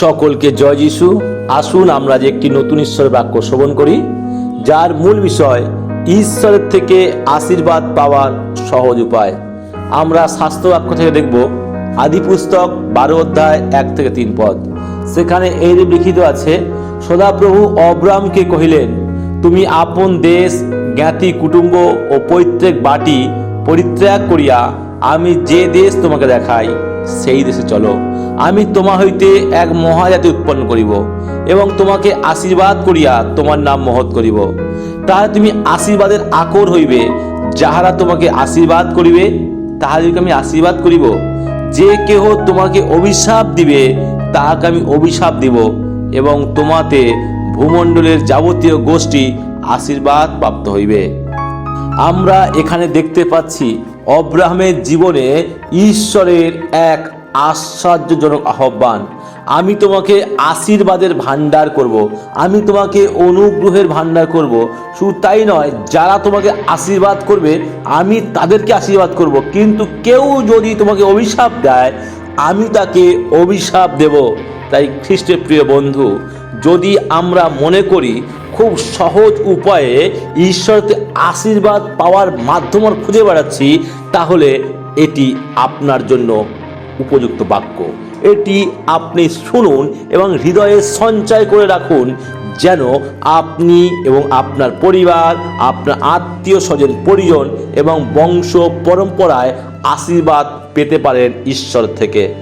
সকলকে জয় যিশু। আসুন আমরা যে একটি নতুন ঈশ্বরের বাক্য শ্রবণ করি, যার মূল বিষয় ঈশ্বরের থেকে আশীর্বাদ পাওয়ার সহজ উপায়। আমরা স্বাস্থ্য বাক্য থেকে দেখব, আদি পুস্তক বারো অধ্যায় এক থেকে তিন পদ। সেখানে এই লিখিত আছে, সদাপ্রভু অব্রামকে কহিলেন, তুমি আপন দেশ, জ্ঞাতি কুটুম্ব ও পৈতৃক বাটি পরিত্যাগ করিয়া আমি যে দেশ তোমাকে দেখাই, সেই দেশে চলো। আমি তোমা হইতে এক মহাজাতি উৎপন্ন করিব এবং তোমাকে আশীর্বাদ করিয়া তোমার নাম মহৎ করিব। তাহলে তুমি আশীর্বাদের আকর হইবে, যাহারা তোমাকে আশীর্বাদ করিবে, তাহাদেরকে আমি আশীর্বাদ করিব। যে কেহ তোমাকে অভিশাপ দিবে, তাহাকে আমি অভিশাপ দিব এবং তোমাতে ভূমণ্ডলের যাবতীয় গোষ্ঠী আশীর্বাদ প্রাপ্ত হইবে। আমরা এখানে দেখতে পাচ্ছি, অব্রাহামের জীবনে ঈশ্বরের এক আশ্চর্যজনক আহ্বান আমি তোমাকে আশীর্বাদের ভান্ডার করব। আমি তোমাকে অনুগ্রহের ভান্ডার করব। শুধু তাই নয়, যারা তোমাকে আশীর্বাদ করবে, আমি তাদেরকে আশীর্বাদ করব। কিন্তু কেউ যদি তোমাকে অভিশাপ দেয়, আমি তাকে অভিশাপ দেব তাই খ্রিস্টের প্রিয় বন্ধু, যদি আমরা মনে করি, খুব সহজ উপায়ে ঈশ্বরকে আশীর্বাদ পাওয়ার মাধ্যম খুঁজে বেড়াচ্ছি, তাহলে এটি আপনার জন্য উপযুক্ত বাক্য। এটি আপনি শুনুন এবং হৃদয়ে সঞ্চয় করে রাখুন যেন আপনি এবং আপনার পরিবার, আপনার আত্মীয় স্বজন, পরিজন এবং বংশ পরম্পরায় আশীর্বাদ পেতে পারেন ঈশ্বর থেকে।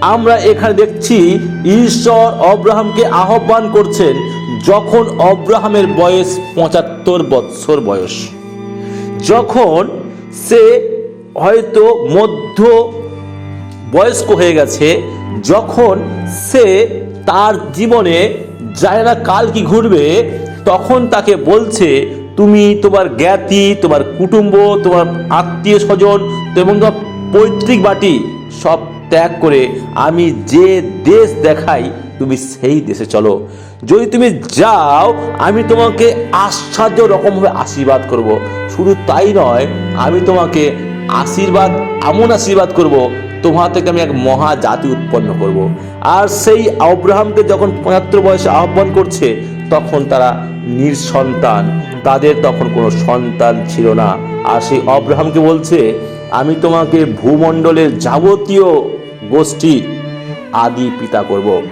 আমরা এখানে দেখছি ঈশ্বর অব্রাহামকে আহ্বান করছেন যখন অব্রাহামের বয়স পঁচাত্তর বৎসর বয়স। যখন সে হয়তো মধ্য বয়স্ক হয়ে গেছে, যখন সে তার জীবনে জানে না কাল কি ঘুরবে তখন তাকে বলছে, তুমি তোমার জ্ঞাতি, তোমার কুটুম্ব, তোমার আত্মীয় স্বজন, এবং তোমার পৈতৃক বাটি সব ত্যাগ করে আমি যে দেশ দেখাই, তুমি সেই দেশে চলো যদি তুমি যাও, আমি তোমাকে আশ্চর্য রকমভাবে আশীর্বাদ করব। শুধু তাই নয়, আমি তোমাকে আশীর্বাদ, এমন আশীর্বাদ করব তোমার থেকে আমি এক মহা জাতি উৎপন্ন করব। আর সেই আব্রাহামকে যখন পঁচাত্তর বয়সে আহ্বান করছে, তখন তারা নিঃসন্তান। তাদের তখন কোনো সন্তান ছিল না। আর সেই অব্রাহামকে বলছে, আমি তোমাকে ভূমণ্ডলের যাবতীয় গোষ্ঠীর আদি পিতা করব।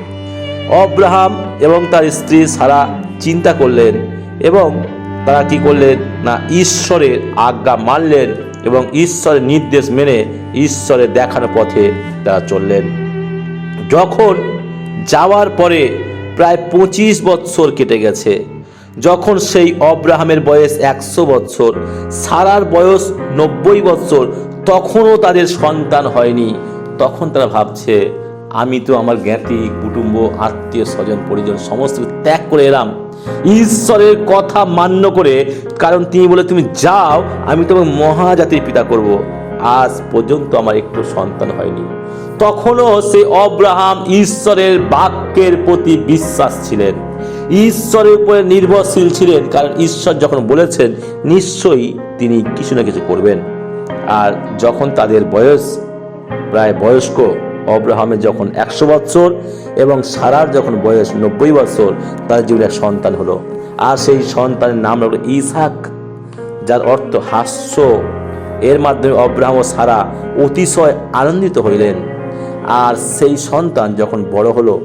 অব্রাহাম এবং তার স্ত্রী সারা চিন্তা করলেন এবং তারা কি করলেন? না, ঈশ্বরের আজ্ঞা মানলেন। এবং ঈশ্বরের নির্দেশ মেনে ঈশ্বরের দেখানো পথে তারা চললেন। যখন যাওয়ার পরে প্রায় পঁচিশ বৎসর কেটে গেছে, যখন সেই অব্রাহামের বয়স একশো বৎসর, সারার বয়স নব্বই বৎসর, তখনও তাদের সন্তান হয়নি। তখন তারা ভাবছে, আমি তো আমার জ্ঞাতি, কুটুম্ব, আত্মীয় স্বজন, পরিজন, সমস্ত ত্যাগ করে এলাম। ঈশ্বরের কথা মান্য করে, কারণ তিনি বলে, তুমি যাও, আমি তোমাকে মহাজাতির পিতা করব। আজ পর্যন্ত আমার একটু সন্তান হয়নি। তখনও সে অব্রাহাম ঈশ্বরের বাক্যের প্রতি বিশ্বাস ছিলেন। ঈশ্বরের উপরে নির্ভরশীল ছিলেন, কারণ ঈশ্বর যখন বলেছেন, নিশ্চয়ই তিনি কিছু না কিছু করবেন। আর যখন তাদের বয়স, প্রায় বয়স্ক অব্রাহামের যখন একশো বৎসর এবং সারার যখন বয়স নব্বই বৎসর, তার জীবনে এক সন্তান হলো। আর সেই সন্তানের নাম হলো ইসাক যার অর্থ হাস্য। এর মাধ্যমে অব্রাহাম ও সারা অতিশয় আনন্দিত হইলেন। আর সেই সন্তান যখন বড় হলো,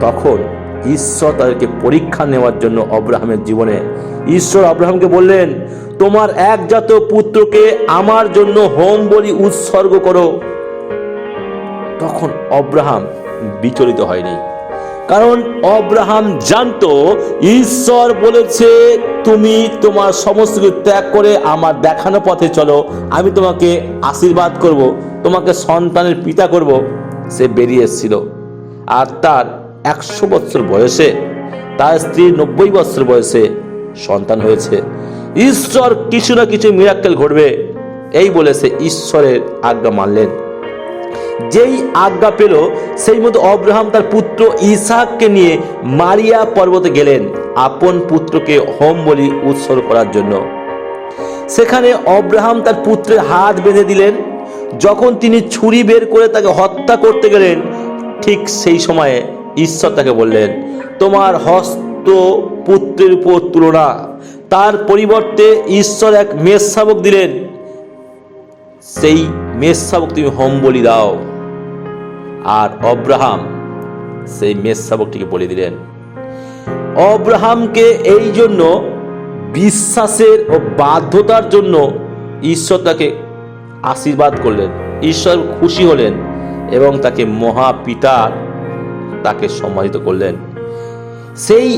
তখন ঈশ্বর তাদেরকে পরীক্ষা নেওয়ার জন্য অব্রাহামের জীবনে, ঈশ্বর অব্রাহামকে বললেন, তোমার একজাত পুত্রকে আমার জন্য হোম বলি উৎসর্গ করো। তখন অব্রাহাম বিচলিত হয়নি। কারণ অব্রাহাম জানতো, ঈশ্বর বলেছে, তুমি তোমার সমস্ত কিছু ত্যাগ করে আমার দেখানো পথে চলো। আমি তোমাকে আশীর্বাদ করব, তোমাকে সন্তানের পিতা করব। সে বেরিয়ে এসেছিল। আর তার একশো বৎসর বয়সে, তার স্ত্রীর নব্বই বছর বয়সে সন্তান হয়েছে। ঈশ্বর কিছু না কিছু মিরাক্কেল ঘটবে। এই বলে সে ঈশ্বরের আজ্ঞা মানলেন। যেই আজ্ঞা পেল, সেই মতো অব্রাহাম তার পুত্র ইসাককে নিয়ে মারিয়া পর্বতে গেলেন, আপন পুত্রকে হোম বলি উৎসর্গ করার জন্য। সেখানে অব্রাহাম তার পুত্রের হাত বেঁধে দিলেন। যখন তিনি ছুরি বের করে তাকে হত্যা করতে গেলেন, ঠিক সেই সময়ে ঈশ্বর তাকে বললেন, তোমার হস্ত পুত্রের উপর তুলনা। তার পরিবর্তে ঈশ্বর এক মেষ শাবক দিলেন। সেই মেষ শাবক তুমি হোম বলি দাও। আর অব্রাহাম, সেই মেষ শাবকটিকে বলে দিলেন, অব্রাহামকে এই জন্য, বিশ্বাসের ও বাধ্যতার জন্য ঈশ্বর তাকে আশীর্বাদ করলেন। ঈশ্বর খুশি হলেন এবং তাকে মহাপিতার তাকে সম্মানিত করলেন। সেই,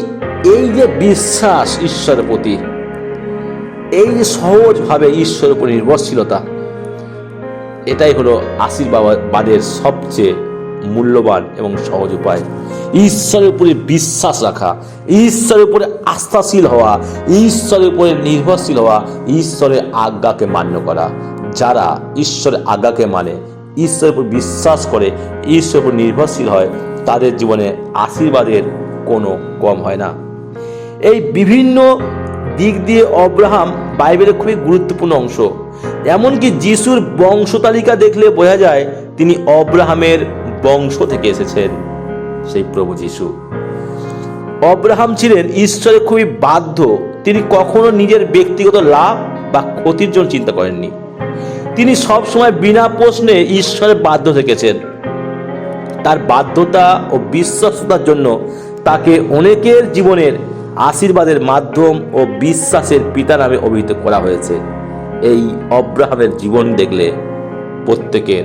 এই যে বিশ্বাস ঈশ্বরের প্রতি, এই যে সহজভাবে ঈশ্বরের উপর নির্ভরশীলতা, এটাই হলো আশীর্বাদের সবচেয়ে মূল্যবান এবং সহজ উপায়। ঈশ্বরের উপরে বিশ্বাস রাখা, ঈশ্বরের উপরে আস্থাশীল হওয়া, ঈশ্বরের উপরে নির্ভরশীল হওয়া ঈশ্বরের আজ্ঞাকে মান্য করা। যারা ঈশ্বরের আজ্ঞাকে মানে ঈশ্বরের উপর বিশ্বাস করে, ঈশ্বরের উপর নির্ভরশীল হয়, তাদের জীবনে আশীর্বাদের কোনো কম হয় না। এই বিভিন্ন দিক দিয়ে অব্রাহাম বাইবেলের খুবই গুরুত্বপূর্ণ অংশ। এমনকি যিশুর বংশ তালিকা দেখলে বোঝা যায়, তিনি অব্রাহামের বংশ থেকে এসেছেন সেই প্রভু যিশু। অব্রাহাম ছিলেন ঈশ্বরে খুবই বাধ্য। তিনি কখনো নিজের ব্যক্তিগত লাভ বা ক্ষতির জন্য চিন্তা করেননি। তিনি সব সময় বিনা প্রশ্নে ঈশ্বরের বাধ্য থেকেছেন। তার বাধ্যতা ও বিশ্বাসতার জন্য তাকে অনেকের জীবনের আশীর্বাদের মাধ্যম ও বিশ্বাসের পিতা নামে অভিহিত করা হয়েছে। এই অব্রাহামের জীবন দেখলে প্রত্যেকের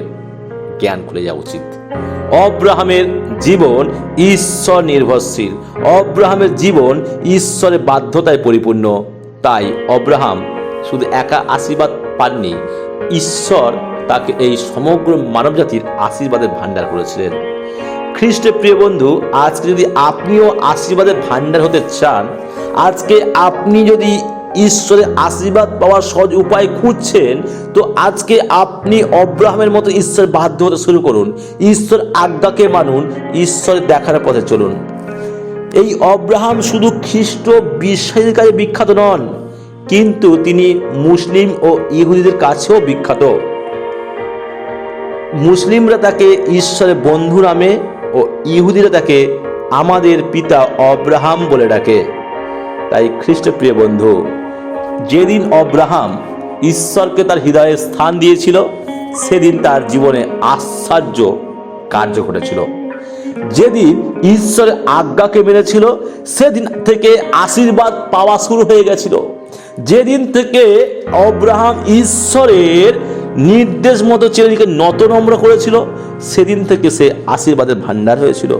জ্ঞান খুলে যাওয়া উচিত। অব্রাহামের জীবন ঈশ্বর নির্ভরশীল। অব্রাহামের জীবন ঈশ্বরের বাধ্যতায় পরিপূর্ণ। তাই অব্রাহাম শুধু একা আশীর্বাদ পাননি, ঈশ্বর তাকে এই সমগ্র মানবজাতির আশীর্বাদের ভাণ্ডার করেছিলেন। খ্রিস্টের প্রিয় বন্ধু, আজকে যদি আপনিও আশীর্বাদের ভাণ্ডার হতে চান, আজকে আপনি যদি ঈশ্বরের আশীর্বাদ পাওয়ার সহজ উপায় খুঁজছেন, তো আজকে আপনি অব্রাহামের মতো ঈশ্বর বাধ্য হতে শুরু করুন। ঈশ্বর আজ্ঞাকে মানুন ঈশ্বরের দেখার পথে চলুন। এই অব্রাহাম শুধু খ্রিস্ট বিশ্বাসীদের কাছে বিখ্যাত নন, কিন্তু তিনি মুসলিম ও ইহুদিদের কাছেও বিখ্যাত। মুসলিমরা তাকে ঈশ্বরের বন্ধু নামে ও ইহুদিরা তাকে আমাদের পিতা অব্রাহাম বলে ডাকে। তাই খ্রিস্টপ্রিয় বন্ধু যেদিন অব্রাহাম ঈশ্বরকে তার হৃদয়ে স্থান দিয়েছিল, সেদিন তার জীবনে আশ্চর্য কার্য ঘটেছিল। যেদিন ঈশ্বরের আজ্ঞাকে মেনেছিল, সেদিন থেকে আশীর্বাদ পাওয়া শুরু হয়ে গেছিল। যেদিন থেকে অব্রাহাম ঈশ্বরের নির্দেশ মতো ছেলেটিকে নত নম্র করেছিল, সেদিন থেকে সে আশীর্বাদের ভাণ্ডার হয়েছিল।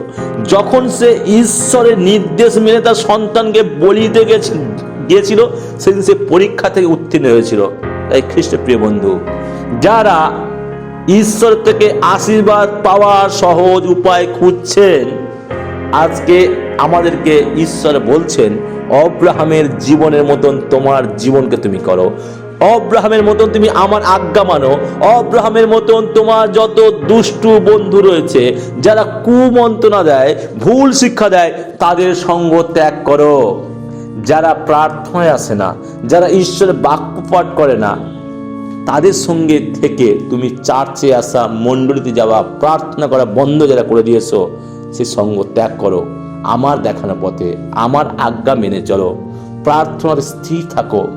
যখন সে ঈশ্বরের নির্দেশ মেনে তার সন্তানকে বলিতে গেছে গিয়েছিল, সেদিন সে পরীক্ষা থেকে উত্তীর্ণ হয়েছিল। তাই খ্রিস্ট প্রিয় বন্ধু, যারা ঈশ্বর থেকে আশীর্বাদ পাওয়ার সহজ উপায় খুঁজছেন, আজকে আমাদেরকে ঈশ্বর বলছেন, অব্রাহামের জীবনের মতন তোমার জীবনকে তুমি করো। অব্রাহামের মতন তুমি আমার আজ্ঞা মানো। অব্রাহামের মতন তোমার যত দুষ্টু বন্ধু রয়েছে, যারা কুমন্ত্রণা দেয়, ভুল শিক্ষা দেয়, তাদের সঙ্গ ত্যাগ করো। যারা প্রার্থনায় আসে না, যারা ঈশ্বরের বাক্য পাঠ করে না, তাদের সঙ্গে থেকে তুমি চার্চে আসা, মণ্ডলীতে যাওয়া, প্রার্থনা করা বন্ধ যারা করে দিয়েছ, সে সঙ্গ ত্যাগ করো। আমার দেখানো পথে, আমার আজ্ঞা মেনে চলো। প্রার্থনার স্থির থাকো।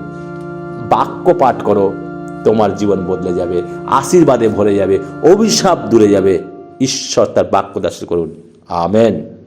বাক্য পাঠ করো। তোমার জীবন বদলে যাবে, আশীর্বাদে ভরে যাবে, অভিশাপ দূরে যাবে। ঈশ্বর তার বাক্য দাস করুন। আমেন।